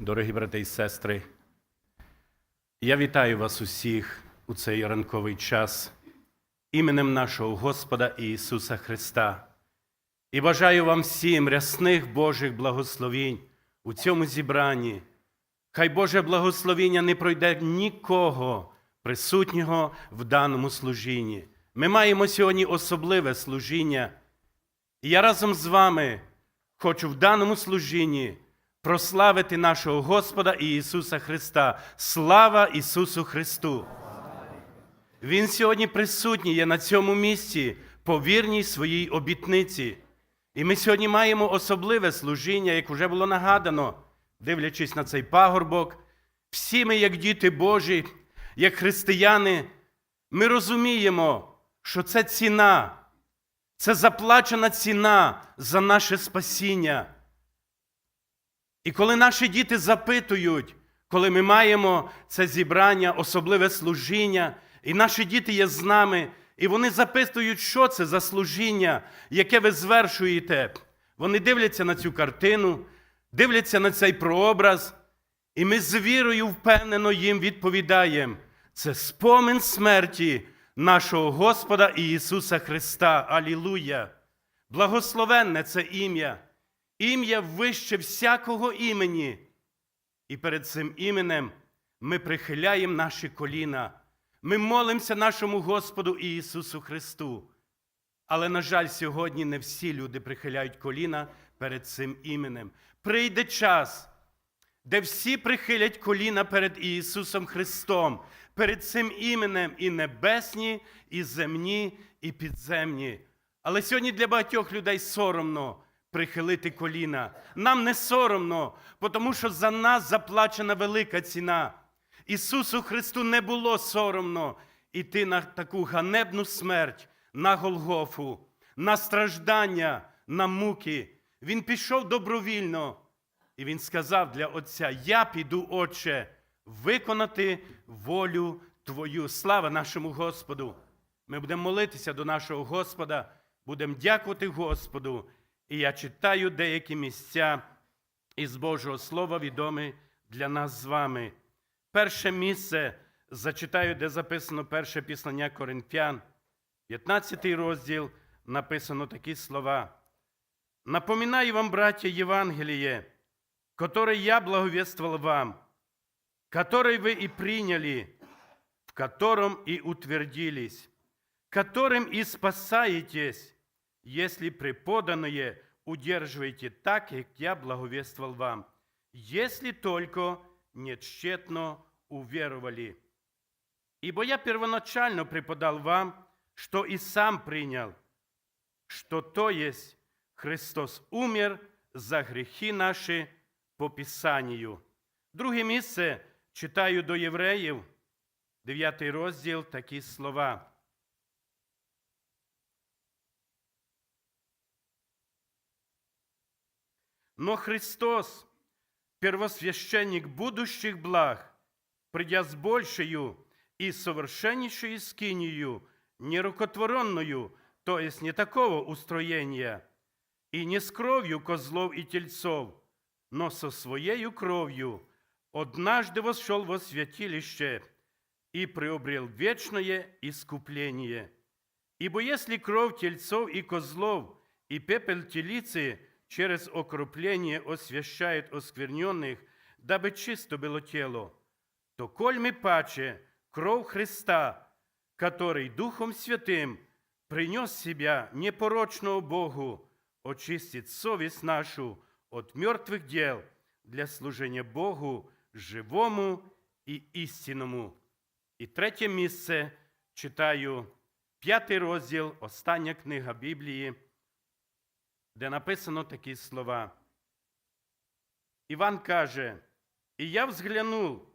Дорогі брати і сестри, я вітаю вас усіх у цей ранковий час іменем нашого Господа Ісуса Христа і бажаю вам всім рясних Божих благословінь у цьому зібранні. Хай Боже благословіння не пройде нікого присутнього в даному служінні. Ми маємо сьогодні особливе служіння. І я разом з вами хочу в даному служінні прославити нашого Господа і Ісуса Христа. Слава Ісусу Христу! Він сьогодні присутній є на цьому місці по вірній своїй обітниці. І ми сьогодні маємо особливе служіння, як вже було нагадано, дивлячись на цей пагорбок. Всі ми, як діти Божі, як християни, ми розуміємо, що це ціна, це заплачена ціна за наше спасіння. І коли наші діти запитують, коли ми маємо це зібрання, особливе служіння, і наші діти є з нами, і вони запитують, що це за служіння, яке ви звершуєте. Вони дивляться на цю картину, дивляться на цей прообраз, і ми з вірою впевнено їм відповідаємо: це спомин смерті нашого Господа Ісуса Христа. Алілуя! Благословенне це ім'я, ім'я вище всякого імені. І перед цим іменем ми прихиляємо наші коліна. Ми молимося нашому Господу Ісусу Христу. Але, на жаль, сьогодні не всі люди прихиляють коліна перед цим іменем. Прийде час, де всі прихилять коліна перед Ісусом Христом, перед цим іменем і небесні, і земні, і підземні. Але сьогодні для багатьох людей соромно прихилити коліна. Нам не соромно, тому що за нас заплачена велика ціна. Ісусу Христу не було соромно іти на таку ганебну смерть, на Голгофу, на страждання, на муки. Він пішов добровільно. І він сказав для Отця: Я піду, Отче, виконати волю Твою. Слава нашому Господу! Ми будемо молитися до нашого Господа, будемо дякувати Господу. І я читаю деякі місця із Божого Слова, відомі для нас з вами. Перше місце зачитаю, де записано перше післання Коринфян, 15 розділ, написано такі слова. Напоминаю вам, братья, Евангелие, которое я благовествовал вам, которое вы и приняли, в котором и утвердились, которым и спасаетесь, если преподанное удерживаете так, как я благовествовал вам, если только нечетно уверовали. Ибо я первоначально преподал вам, что и сам принял, что то есть Христос умер за гріхи наші по Писанню. Друге місце читаю до євреїв, 9 розділ, такі слова. Но Христос, первосвященник будущих благ, придя с большей и совершеннейшей скинию, нерукотворенную, то есть не такого устроения, и не с кровью козлов и тельцов, но со своею кровью однажды вошел во святилище и приобрел вечное искупление. Ибо если кровь тельцов и козлов и пепел телицы через окропление освящает оскверненных, дабы чисто было тело, то коль мы паче кровь Христа, который Духом Святым принес себя непорочного Богу, очистит совесть нашу от мертвых дел для служения Богу живому і істинному. І третє місце читаю п'ятий розділ, остання книга Біблії, де написано такі слова. Іван каже: І я взглянув,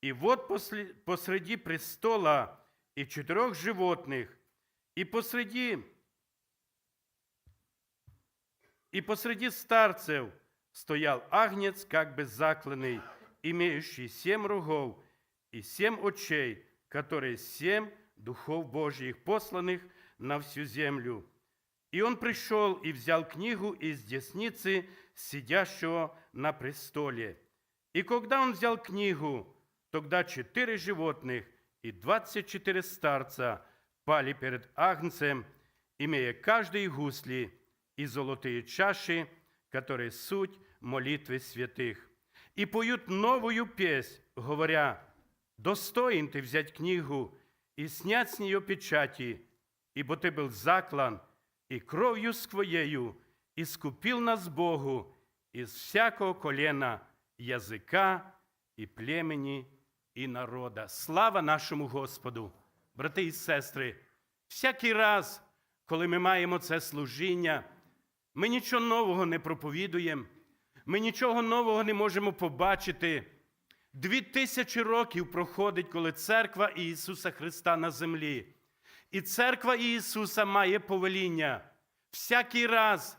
і вот после- посреди престола и четырех животных, и посреди И посреди старцев стоял агнец, как бы закланный, имеющий семь рогов и семь очей, которые семь духов Божьих, посланных на всю землю. И он пришел и взял книгу из десницы сидящего на престоле. И когда он взял книгу, тогда четыре животных и двадцать четыре старца пали перед Агнцем, имея каждый гусли и золотые чаши, которые суть молитвы святых, и поют новую песнь, говоря, «Достоин ты взять книгу и снять с нее печати, ибо ты был заклан, и кровью своею искупил нас Богу из всякого колена, язика і племені, і народа. Слава нашому Господу, брати і сестри! Всякий раз, коли ми маємо це служіння, ми нічого нового не проповідуємо, ми нічого нового не можемо побачити. Дві тисячі років проходить, коли церква Ісуса Христа на землі. І церква Ісуса має повеління. Всякий раз,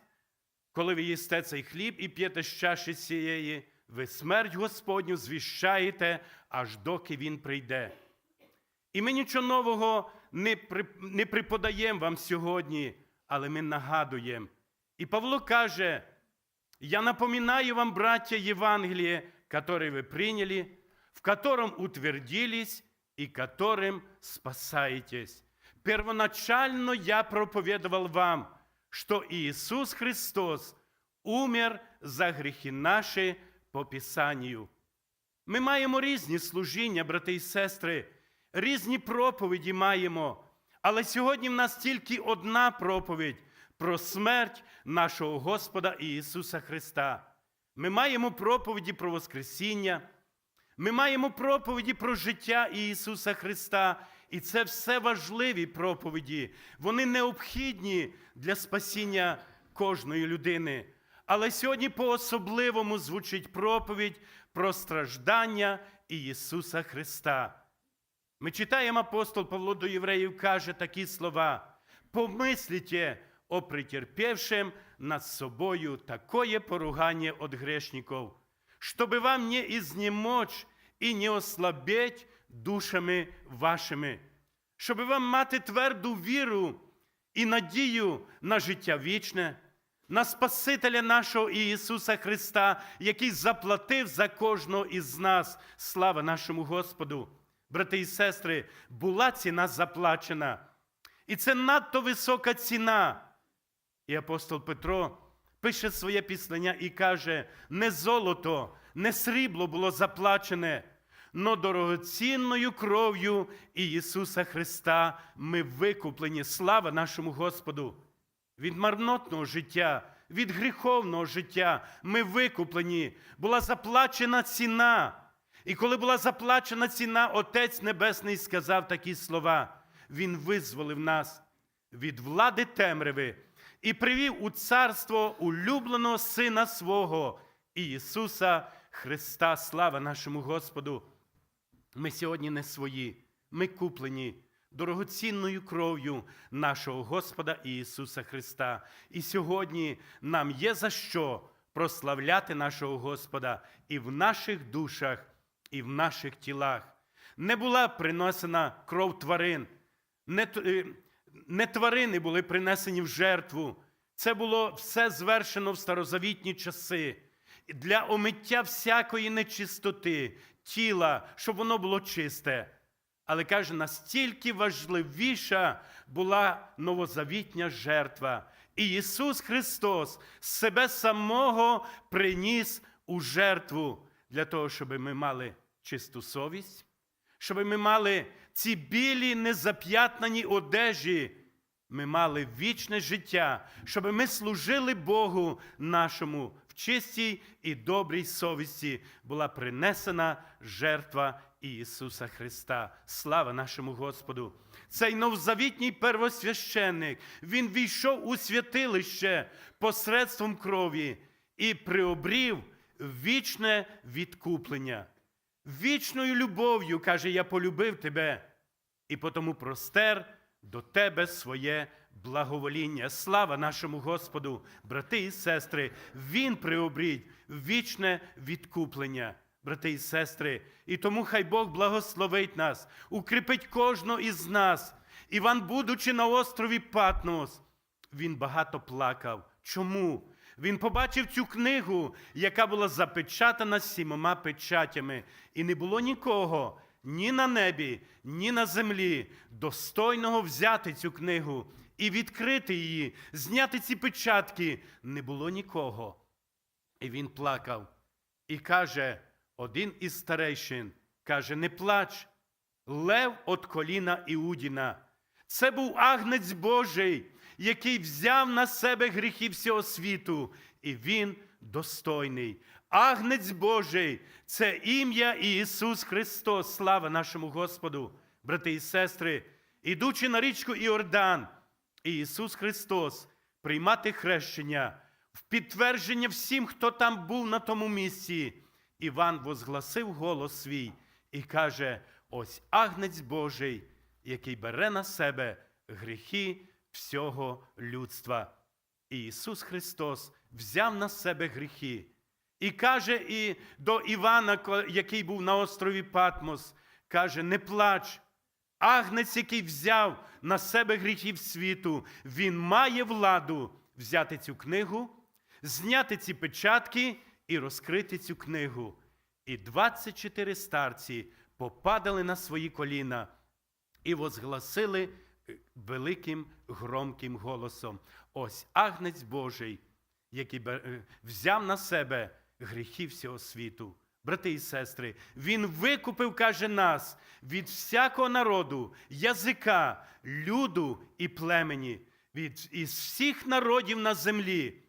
коли ви їсте цей хліб і п'єте з чаші цієї, ви смерть Господню звіщаєте, аж доки Він прийде. І ми нічого нового не, не преподаємо вам сьогодні, але ми нагадуємо. І Павло каже: Я напоминаю вам, братья, Евангелие, которое вы приняли, в котором утвердились и которым спасаетесь. Первоначально я проповедовал вам, что Иисус Христос умер за гріхи наші по Писанню. Ми маємо різні служіння, брати і сестри, різні проповіді маємо. Але сьогодні в нас тільки одна проповідь про смерть нашого Господа Ісуса Христа. Ми маємо проповіді про Воскресіння, ми маємо проповіді про життя Ісуса Христа, і це все важливі проповіді. Вони необхідні для спасіння кожної людини. Але сьогодні по-особливому звучить проповідь про страждання Ісуса Христа. Ми читаємо апостол Павло до євреїв каже такі слова: помислите о претерпевшем над собою такое поругание от грешников, чтобы вам не изнемочь и не ослабеть душами вашими, щоб вам мати тверду віру і надію на життя вічне, на Спасителя нашого Ісуса Христа, який заплатив за кожного із нас. Слава нашому Господу! Брати і сестри, була ціна заплачена. І це надто висока ціна. І апостол Петро пише своє післення і каже: не золото, не срібло було заплачене, но дорогоцінною кров'ю Ісуса Христа ми викуплені. Слава нашому Господу! Від марнотного життя, від гріховного життя ми викуплені. Була заплачена ціна. І коли була заплачена ціна, Отець Небесний сказав такі слова. Він визволив нас від влади темряви і привів у царство улюбленого Сина свого Ісуса Христа. Слава нашому Господу! Ми сьогодні не свої, ми куплені дорогоцінною кров'ю нашого Господа Ісуса Христа. І сьогодні нам є за що прославляти нашого Господа і в наших душах, і в наших тілах. Не була принесена кров тварин, не, е, не тварини були принесені в жертву. Це було все звершено в старозавітні часи для омиття всякої нечистоти тіла, щоб воно було чисте. Але каже, настільки важливіша була новозавітня жертва. І Ісус Христос себе самого приніс у жертву для того, щоб ми мали чисту совість, щоб ми мали ці білі незап'ятнані одежі, ми мали вічне життя, щоб ми служили Богу нашому чистій і добрій совісті була принесена жертва Ісуса Христа. Слава нашому Господу! Цей новзавітній первосвященник, він війшов у святилище посредством крові і приобрів вічне відкуплення. Вічною любов'ю, каже, я полюбив тебе, і потому простер до тебе своє благовоління. Слава нашому Господу, брати і сестри, Він приобріть вічне відкуплення, брати і сестри. І тому хай Бог благословить нас, укріпить кожного із нас. Іван, будучи на острові Патмос, він багато плакав. Чому? Він побачив цю книгу, яка була запечатана сімома печатями, і не було нікого ні на небі, ні на землі, достойного взяти цю книгу і відкрити її, зняти ці печатки. Не було нікого. І він плакав. І каже, один із старейшин, каже: не плач, лев от коліна Іудіна. Це був агнець Божий, який взяв на себе гріхи всього світу, і він достойний. Агнець Божий це ім'я Ісус Христос. Слава нашому Господу, брати і сестри, ідучи на річку Іордан, Ісус Христос приймати хрещення в підтвердження всім, хто там був на тому місці. Іван возгласив голос свій і каже: ось агнець Божий, який бере на себе гріхи всього людства. І Ісус Христос взяв на себе гріхи. І каже і до Івана, який був на острові Патмос, каже: не плач. Агнець, який взяв на себе гріхів світу, він має владу взяти цю книгу, зняти ці печатки і розкрити цю книгу. І 24 старці попадали на свої коліна і возгласили е, великим громким голосом: ось агнець Божий, який е, взяв на себе гріхи всього світу. Брати і сестри, він викупив, каже, нас від всякого народу, язика, люду і племені, від із всіх народів на землі.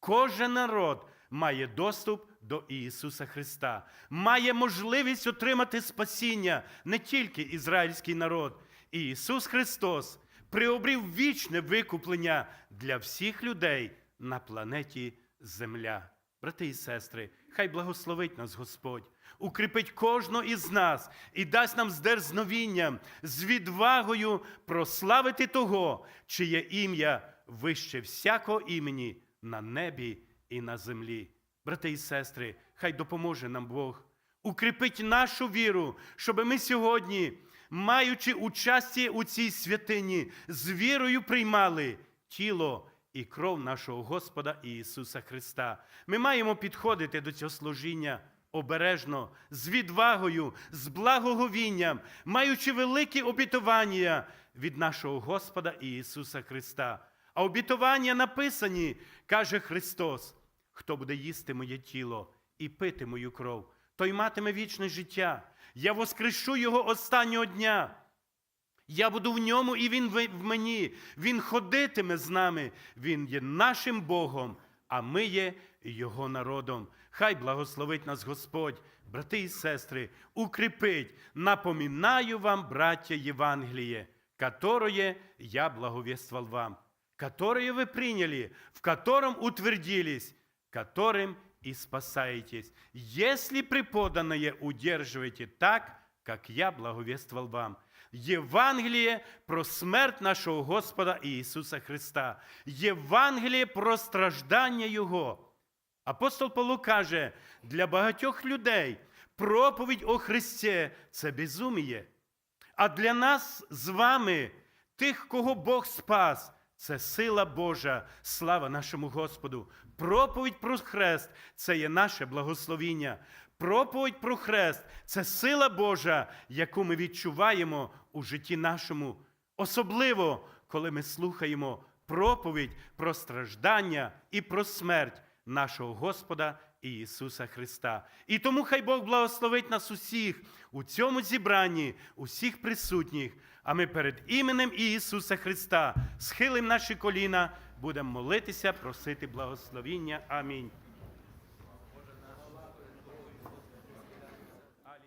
Кожен народ має доступ до Ісуса Христа, має можливість отримати спасіння не тільки ізраїльський народ. І Ісус Христос приобрів вічне викуплення для всіх людей на планеті Земля. Брати і сестри, хай благословить нас Господь, укріпить кожного із нас і дасть нам з дерзновінням, з відвагою прославити того, чиє ім'я вище всякого імені на небі і на землі. Брати і сестри, хай допоможе нам Бог. Укріпить нашу віру, щоб ми сьогодні, маючи участі у цій святині, з вірою приймали тіло і кров нашого Господа Ісуса Христа. Ми маємо підходити до цього служіння обережно, з відвагою, з благоговінням, маючи великі обітування від нашого Господа Ісуса Христа. А обітування написані, каже Христос: хто буде їсти моє тіло і пити мою кров, той матиме вічне життя. Я воскрешу його останнього дня. Я буду в ньому, і він в мені. Він ходитиме з нами. Він є нашим Богом, а ми є Його народом. Хай благословить нас Господь, брати і сестри, укріпить. Напоминаю вам, браття Євангеліє, которое я благовествовал вам, которое вы приняли, в котором утвердились, которым и спасаетесь, если преподанное удерживаете так, как я благовествовал вам. Євангеліє про смерть нашого Господа Ісуса Христа, Євангеліє про страждання Його. Апостол Павло каже, для багатьох людей проповідь о Христі це безуміє. А для нас з вами, тих, кого Бог спас, це сила Божа, слава нашому Господу. Проповідь про хрест це є наше благословіння. Проповідь про хрест це сила Божа, яку ми відчуваємо у житті нашому. Особливо, коли ми слухаємо проповідь про страждання і про смерть нашого Господа Ісуса Христа. І тому хай Бог благословить нас усіх у цьому зібранні, усіх присутніх. А ми перед іменем Ісуса Христа схилимо наші коліна, будемо молитися, просити благословіння. Амінь.